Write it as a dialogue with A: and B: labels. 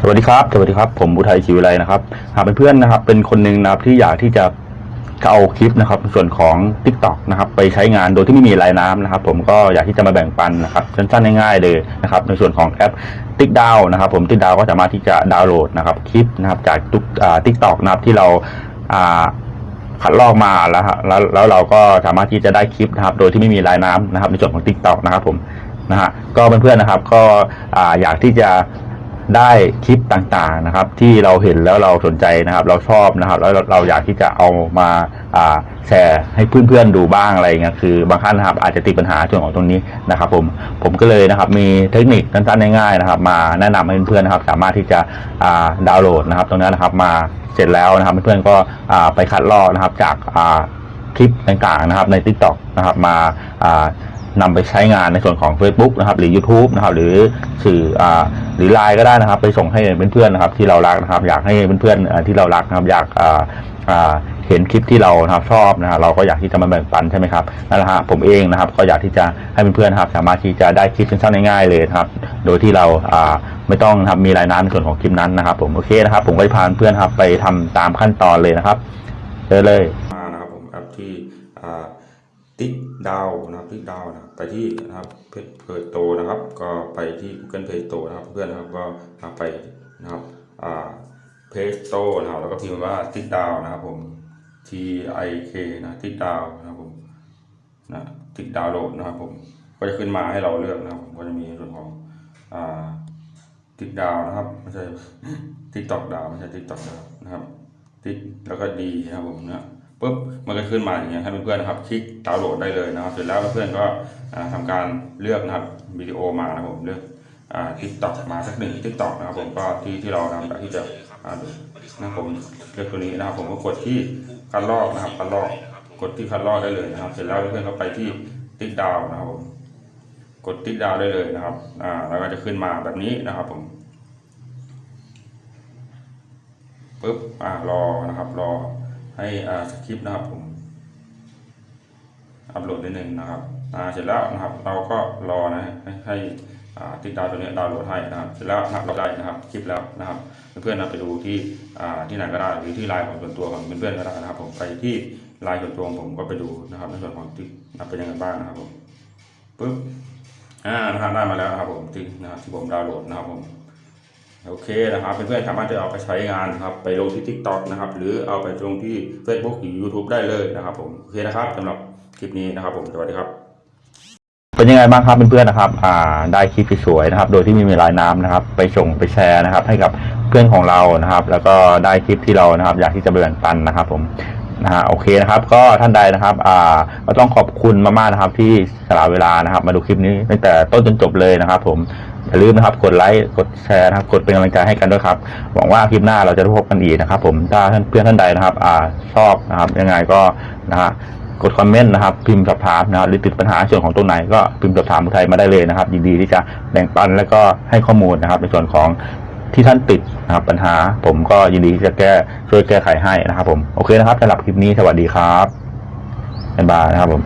A: สวัสดีครับ สวัสดีครับ ผมอุทัยศิวิไลนะครับ หากเป็นเพื่อนนะครับ เป็นคนหนึ่งนะครับที่อยากที่จะเอาคลิปนะครับ ส่วนของ t i k t o k นะครับ ไปใช้งานโดยที่ไม่มีรายน้ำนะครับ ผมก็อยากที่จะมาแบ่งปันนะครับสั้นๆง่ายๆเลยนะครับ ในส่วนของแอป t i k d o w นะครับ ผม t i k d o w ก็สามารถที่จะดาวน์โหลดนะครับคลิปนะครับจากทุกทิกตอกนะครับที่เราคัดลอกมาแล้วฮะแล้วแล้วเราก็สามารถที่จะได้คลิปนะครับ โดยที่ไม่มีรายน้ำนะครับ ในส่วนของ t ิ k t o k นะครับ ผมนะฮะก็เพื่อนๆนะครับ ก็อยากที่จะ ได้คลิปต่างๆนะครับ ที่เราเห็นแล้วเราสนใจนะครับ เราชอบนะครับ แล้วเราอยากที่จะเอามาแชร์ให้เพื่อนๆดูบ้างอะไรเงี้ยคือบางท่านนะครับอาจจะติดปัญหาส่วนของตรงนี้นะครับผมผมก็เลยนะครับมีเทคนิคสั้นๆง่ายๆนะครับ มาแนะนำให้เพื่อนๆนะครับ สามารถที่จะดาวน์โหลดนะครับ ตรงนี้นะครับมาเสร็จแล้วนะครับ เพื่อนๆก็ไปคัดลอกนะครับจากคลิปต่างๆนะครับใน t ิ k t o k นะครับมา นำไปใช้งานในส่วนของ Facebook นะครับ หรือ YouTube นะครับ หรือสื่ออ่าหรือไลน์ก็ได้นะครับ ไปส่งให้เพื่อนๆนะครับ ที่เรารักนะครับ อยากให้เพื่อนๆที่เรารักนะครับ อยากอ่าอ่าเห็นคลิปที่เรานะครับชอบนะครับเราก็อยากที่จะมาแบ่งปันใช่ไหมครับนั่นแหละฮะผมเองนะครับ ก็อยากที่จะให้เพื่อนๆนะครับ สามารถที่จะได้คลิปสั้นๆง่ายๆเลยนะครับ โดยที่เราอ่าไม่ต้องมีรายน้ำในส่วนของคลิปนั้นนะครับ ผมโอเคนะครับ ผมก็จะพาเพื่อนๆครับไปทำตามขั้นตอนเลยนะครับเริ่มเลย
B: มานะครับผมแอปที่ ติ๊กดาวนะครับติ๊กดาวนะครับไปที่นะครับเพจเพจโตนะครับ ก็ไปที่ Google Play Store นะครับ เพื่อนนะครับก็ไปนะครับอ่าเพจโตนะครับแล้วก็พิมพ์ว่าติ๊กดาวนะครับผม T I K นะติ๊กดาวนะครับผมนะติ๊กดาวโหลดนะครับผมก็จะขึ้นมาให้เราเลือกนะครับก็จะมีส่วนของอ่าติ๊กดาวนะครับไม่ใช่ติ๊กตอกดาวไม่ใช่ติ๊กตอกดาวนะครับติ๊กแล้วก็ดีนะครับผมนะ ปุ๊บมันก็ขึ้นมาอย่างเงี้ยให้เพื่อนๆนะครับคลิกดาวน์โหลดได้เลยนะครับ เสร็จแล้วเพื่อนๆก็อ่าทำการเลือกนะครับวิดีโอมานะผมเลือกอ่าทิกตอกมาสักหนึ่งติ๊กตอกนะครับผมก็ที่ที่เราทำแบบที่จะอ่านะครับผมเลือกตัวนี้นะครับ ผมก็กดที่คัดลอกนะครับคัดลอกกดที่คัดลอกได้เลยนะครับ เสร็จแล้วเพื่อนๆก็ไปที่ติ๊กดาวนะครับผมกดติ๊กดาวได้เลยนะครับอ่าแล้วก็จะขึ้นมาแบบนี้นะครับผมปึ๊บอ่ารอนะครับรอ ให้อ่าสคริปต์นะครับผมอัปโหลดนิดนึงนะครับอ่าเสร็จแล้วนะครับเราก็รอนะให้ให้อ่าติ๊กดาวตัวนี้ดาวน์โหลดให้นะครับเสร็จแล้วนะครับเราได้นะครับคลิปแล้วนะครับเพื่อนๆนะไปดูที่อ่าที่ไหนก็ได้หรือที่ไลน์ของส่วนตัวของเพื่อนๆก็ได้นะครับผมไปที่ไลน์ส่วนตัวของผมก็ไปดูนะครับในส่วนของติ๊กนะเป็นยังไงบ้างนะครับผมปึ๊บอ่านะครับได้มาแล้วนะครับผมที่นะครับที่ผมดาวน์โหลดนะครับผม โอเคนะครับเพื่อนๆสามารถจะเอาไปใช้งานนะครับไปลงที่ TikTok นะครับ หรือเอาไปลงที่ Facebook หรือ YouTube ได้เลยนะครับผมโอเคนะครับสำหรับคลิปนี้นะครับผมสวัสดีครับ
A: เป็นยังไงบ้างครับเพื่อนๆนะครับอ่าได้คลิปสวยๆนะครับ โดยที่ม่มีรายน้ำนะครับ ไปส่งไปแชร์นะครับ ให้กับเพื่อนของเรานะครับ แล้วก็ได้คลิปที่เรานะครับ อยากที่จะแบ่งปันนะครับ ผม นะฮะโอเคนะครับ ก็ท่านใดนะครับ อ่า ก็ต้องขอบคุณมากๆนะครับ ที่สละเวลานะครับ มาดูคลิปนี้ตั้งแต่ต้นจนจบเลยนะครับ ผมอย่าลืมนะครับ กดไลค์กดแชร์นะครับ กดเป็นกำลังใจให้กันด้วยครับหวังว่าคลิปหน้าเราจะได้พบกันอีกนะครับ ผมถ้าท่านเพื่อนท่านใดนะครับ อ่าชอบนะครับ ยังไงก็นะฮะกดคอมเมนต์นะครับ พิมพ์สอบถามนะครับหรือติดปัญหาส่วนของตรงไหนก็พิมพ์สอบถามผู้ไทยมาได้เลยนะครับ ยินดีที่จะแบ่งปันแล้วก็ให้ข้อมูลนะครับ ในส่วนของ ที่ท่านติดนะครับปัญหา ผมก็ยินดีที่จะแก้ช่วยแก้ไขให้นะครับผมโอเคนะครับสำหรับคลิปนี้สวัสดีครับบ๊ายบายนะครับผม